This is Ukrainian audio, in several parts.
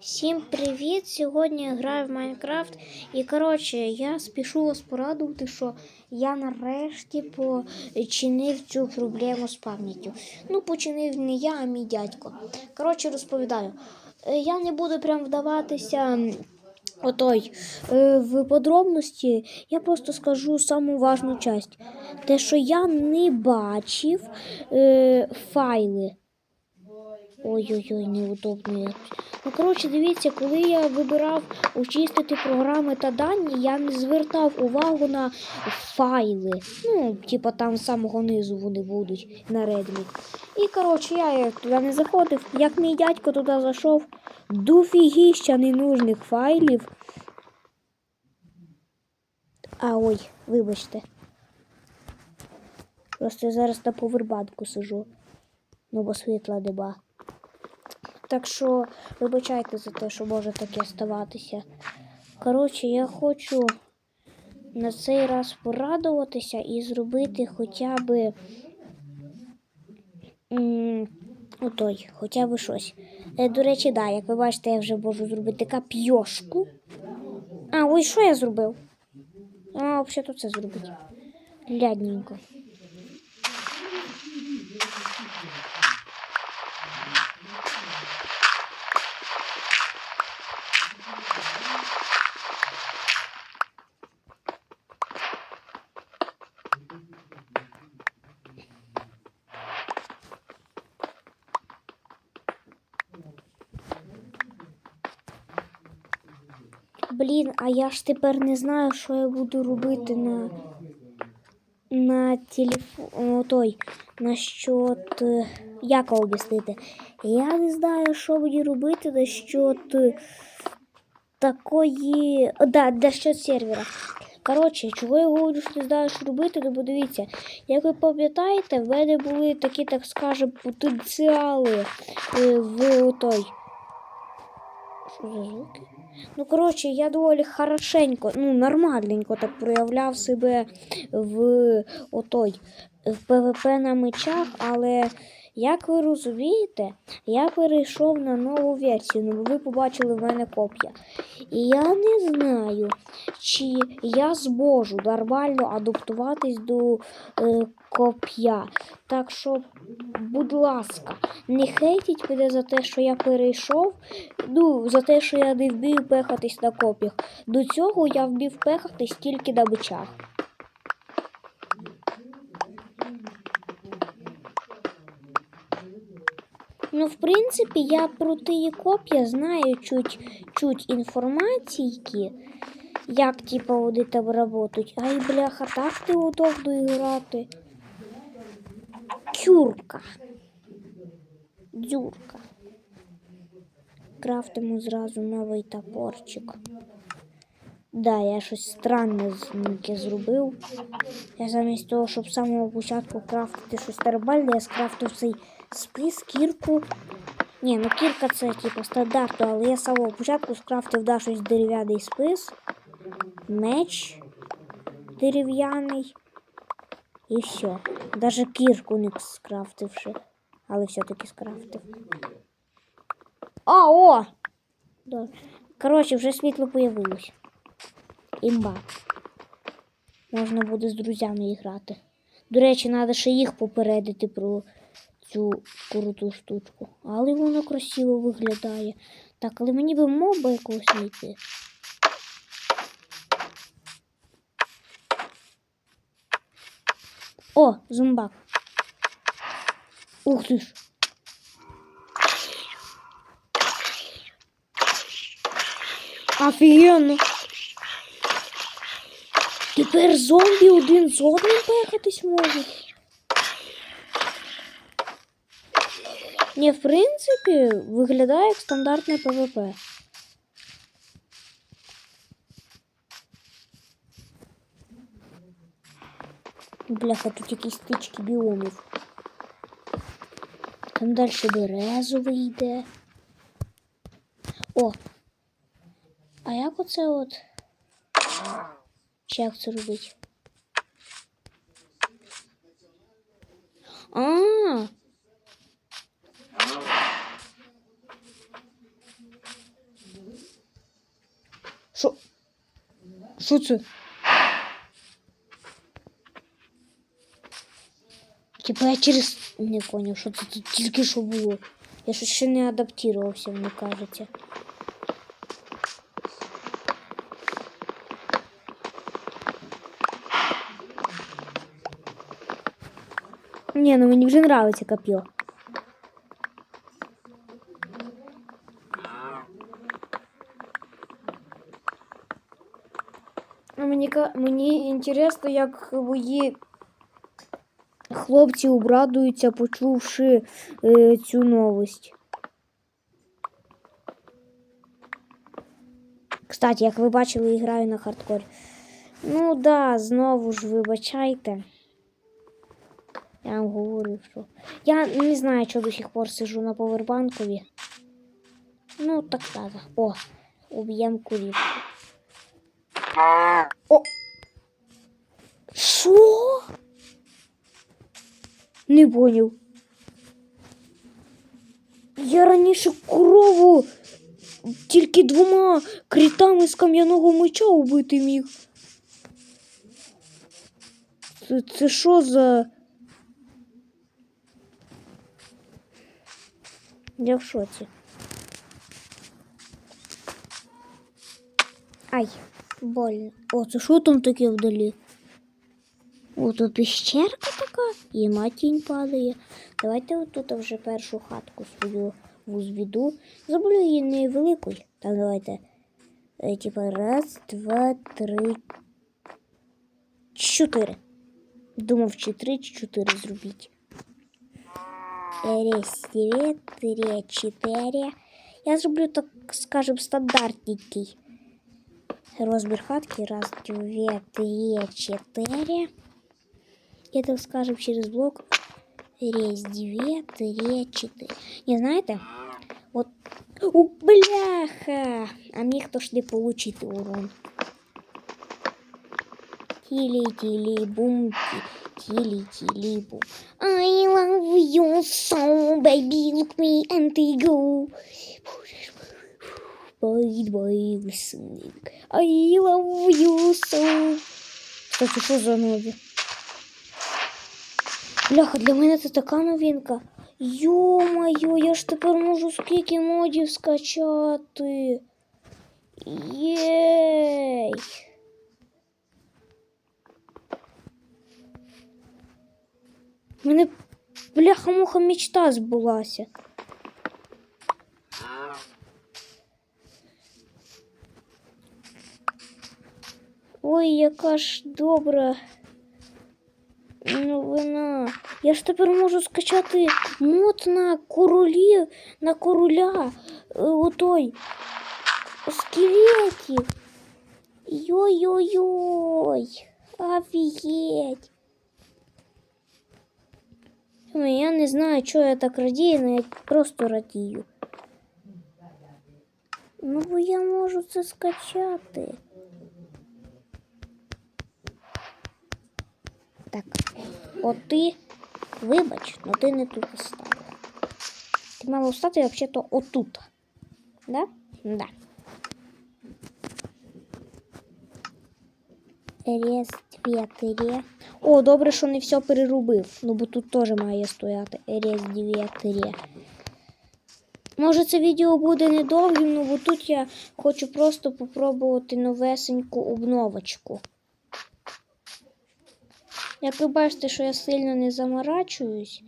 Всім привіт! Сьогодні я граю в Майнкрафт. І коротше, я спішу вас порадувати, що я нарешті починив цю проблему з пам'яттю. Ну, починив не я, а мій дядько. Коротше, розповідаю. Е, Я не буду прям вдаватися. Отой е, в подробності я просто скажу саму важну часть. Те, що я не бачив е, файли. Ой-ой-ой, неудобно. Ну, коротше, дивіться, коли я вибирав очистити програми та дані, я не звертав увагу на файли. Ну, типа там з самого низу вони будуть на Redmi. І коротше, я туди не заходив, як мій дядько туди зайшов, дофігіща ненужних файлів. А ой, вибачте. Просто я зараз на повербанку сижу. Ну, бо світла нема. Так що вибачайте за те, що може таке ставатися. Коротше, я хочу на цей раз порадуватися і зробити хоча б отой, хоча б щось. Е, до речі, да, як ви бачите, я вже можу зробити кап'йошку. А, ой, що я зробив? А, взагалі то це зробити. Лядненько. Блін, а я ж тепер не знаю, що я буду робити на, на телефон. Той, насчет. е, Як об'яснити? Я не знаю, що мені робити насчет е, такої. Да, насчет сервера. Коротше, чого я говорю, що не знаю, що робити, ну бо дивіться, як ви пам'ятаєте, в мене були такі, так скажемо, потенціали е, в той. Що за звуки? Ну, коротше, я доволі хорошенько, ну, нормальненько так проявляв себе в отой в ПВП на мечах, але як ви розумієте, я перейшов на нову версію, ну, ви побачили в мене коп'я. І я не знаю, чи я зможу нормально адаптуватись до е, коп'я. Так що, будь ласка, не хейтіть мене за те, що я перейшов. Ну, за те, що я не вмію пехатись на коп'ях. До цього я вмів пехатись тільки на мечах. Ну, в принципі, я про ті коп'я знаю чуть, чуть інформаційки, як типа вони там працюють. Ай, бляха, так ти удобно грати. Кюрка. Дзюрка. Крафтимо зразу новий топорчик. Да, я щось странне зробив. Я замість того, щоб з самого початку крафтити щось нормальне, я скрафтив цей спис, кірку. Ні, ну кірка це типу стандартно, але я з самого початку скрафтив да, щось дерев'яний спис, меч дерев'яний і все. Даже кірку не скрафтивши, але все-таки скрафтив. А, о! Да. Коротше, вже світло появилось. Імба. Можна буде з друзями грати. До речі, треба ще їх попередити про цю круту штучку. Але воно красиво виглядає. Так, але мені би моба якогось знайти. О, зомбак. Ух ти ж. Офігенно. Тепер зомбі один з одним пехатись можуть. Ні, в принципі, виглядає як стандартне ПВП. Бляха, тут якісь тички біомів. Там далі березовий вийде О! А як оце от? Чи як це робити? А, -а, -а. Що? Що це? Типа я через. Не понял, що це тут тільки що було. Я щось ще не адаптувався, мені кажеться. Не, ну мені вже нравиться копье. А Мені, ка- мені інтересно, як мої хлопці обрадуються, почувши е, цю новость. Кстати, як ви бачили, я граю на хардкорі. Ну да, знову ж вибачайте. Я вам говорю, що. Я не знаю, що до сих пор сижу на повербанкові. Ну, так так. О, уб'єм курів. О! Що? Не поняв. Я раніше корову тільки двома критами з кам'яного меча убити міг. Це, це що за. Я в шоці. Ай, больно. О, це що там таке вдалі? О, тут піщерка така, і матінь падає. Давайте отут вже першу хатку свою возведу. Зроблю її невеликою. Так, давайте. Е, Типа раз, два, три, чотири. Думав, чи три, чи чотири зробіть. Раз, два, три, чотири. Я зроблю, так скажем, стандартненький розмір хатки. Раз, два, три, чотири. Я так скажем через блок. Раз, два, три, четыре. Не знаєте? От. У, бляха! А міг хто ж не получити урон. Тілі, тілі, бум, тілі, тілі, бум. I love you so, baby, look me and they go. Bye, bye, listening. I love you so. Кстати, що за нові? Бляха, для мене це така новинка. Йо-моє, я ж тепер можу скільки модів скачати. Єй. Мене бляха-муха мечта збулася. Ой, яка ж добра новина. Я ж тепер можу скачати мод на королі, на короля. е, Отой скелетів. Йой-йой-йой. Офігеть. Ой, Я не знаю, чого я так радію, але я просто радію. Ну, бо я можу це скачати. Так, От ти, вибач, но ти не тут стала. Ти мала стати взагалі-то отут. Да? Да. Рез, дві, три. О, добре, що не все переробив. Ну, бо тут теж має стояти. Рез, дві, три. Може, це відео буде недовгим, ну бо тут я хочу просто попробувати новесеньку обновочку. Як ви бачите, що я сильно не заморачуюсь,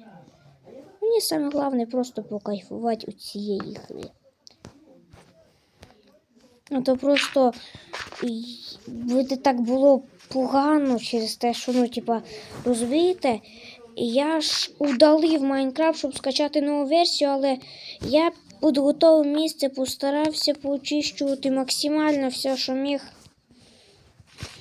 мені саме головне просто покайфувати у цієї гри. Ну то просто буде так було погано через те, що, ну, типа, розумієте, я ж удалив Майнкрафт, щоб скачати нову версію, але я під готове місце постарався почищувати максимально все, що міг.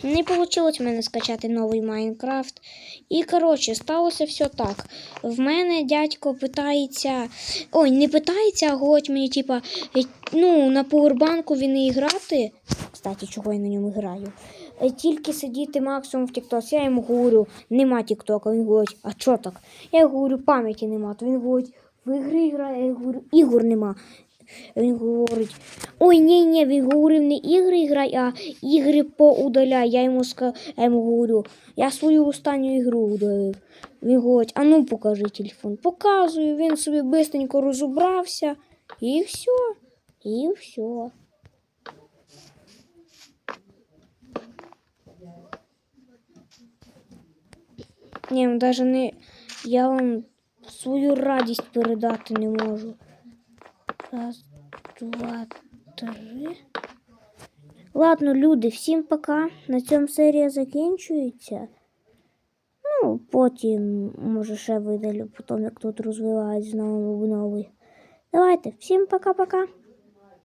Не вийшло в мене скачати новий Майнкрафт. І, коротше, сталося все так. В мене дядько питається. Ой, не питається, а говорить мені, типа, е, ну, на повербанку він і грати. Кстати, чого я на ньому граю? Е, Тільки сидіти максимум в TikTok. Я йому говорю, нема Тіктока. Він говорить, а чо так? Я говорю, пам'яті нема. То він говорить, в ігри грає, я говорю, ігор нема. Він говорить, Ой, ні, ні, він говорив не ігри грай, а ігри поудаляй. Я йому ска... я йому говорю, я свою останню ігру удалив. Він говорить, а ну покажи телефон. Показую, він собі бистренько розібрався. І все. І все. Ні, ну, даже не. Я вам свою радість передати не можу. Раз, два, три. Ладно, люди, всім пока. На цьому серія закінчується. Ну, потім, може, ще видалю, потім як тут розвивають знову новий. Давайте, всім пока-пока.